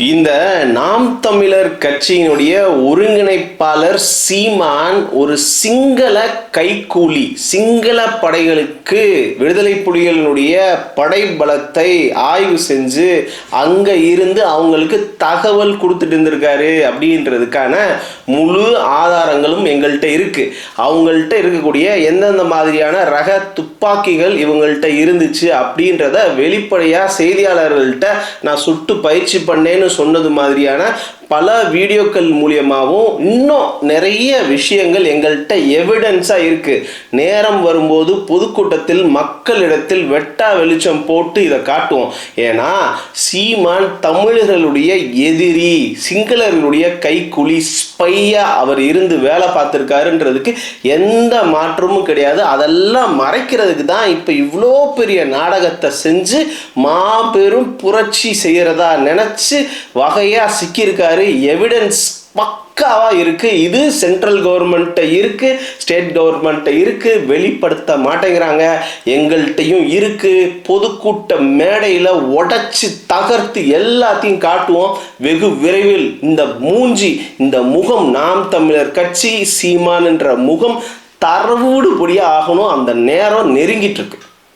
இந்த நாம் தமிழர் கட்சியினுடைய ஒருங்கிணைப்பாளர் சீமான் ஒரு சிங்கள கைக்கூலி சிங்கள படைகளுக்கு விடுதலை புலிகளினுடைய படை பலத்தை ஆய்வு செஞ்சு அங்க இருந்து அவங்களுக்கு தகவல் கொடுத்துட்டு இருந்திருக்காரு அப்படின்றதுக்கான முழு ஆதாரங்களும் எங்கள்கிட்ட இருக்கு. அவங்கள்ட்ட இருக்கக்கூடிய எந்தெந்த மாதிரியான ரக துப்பாக்கிகள் இவங்கள்ட்ட இருந்துச்சு அப்படின்றத வெளிப்படையா செய்தியாளர்கள்ட்ட நான் சுட்டு பயிற்சி பண்ணேன்னு சொன்னது மாதிரியான பல வீடியோக்கள் மூலியமாகவும் இன்னும் நிறைய விஷயங்கள் எங்கள்கிட்ட எவிடன்ஸாக இருக்குது நேரம் வரும்போது பொதுக்கூட்டத்தில் மக்களிடத்தில் வெட்டா வெளிச்சம் போட்டு இதை காட்டுவோம். ஏன்னா சீமான் தமிழர்களுடைய எதிரி சிங்களர்களுடைய கைக்குழி ஸ்பையா அவர் இருந்து வேலை பார்த்துருக்காருன்றதுக்கு எந்த மாற்றமும் கிடையாது. அதெல்லாம் மறைக்கிறதுக்கு தான் இப்போ இவ்வளோ பெரிய நாடகத்தை செஞ்சு மாபெரும் புரட்சி செய்கிறதா நினச்சி வகையாக சிக்கியிருக்காரு எவிடன்ஸ் பக்காவாக இருக்குது இது சென்ட்ரல் கவர்மெண்ட்ட இருக்குது ஸ்டேட் கவர்மெண்ட்ட இருக்குது வெளிப்படுத்த மாட்டேங்கிறாங்க. எங்கள்கிட்டையும் இருக்குது பொதுக்கூட்ட மேடையில் உடச்சி தகர்த்து எல்லாத்தையும் காட்டுவோம். வெகு விரைவில் இந்த மூஞ்சி இந்த முகம் நாம் தமிழர் கட்சி சீமான் என்ற முகம் தரவூடு ஆகணும். அந்த நேரம் நெருங்கிட்டு இருக்கு.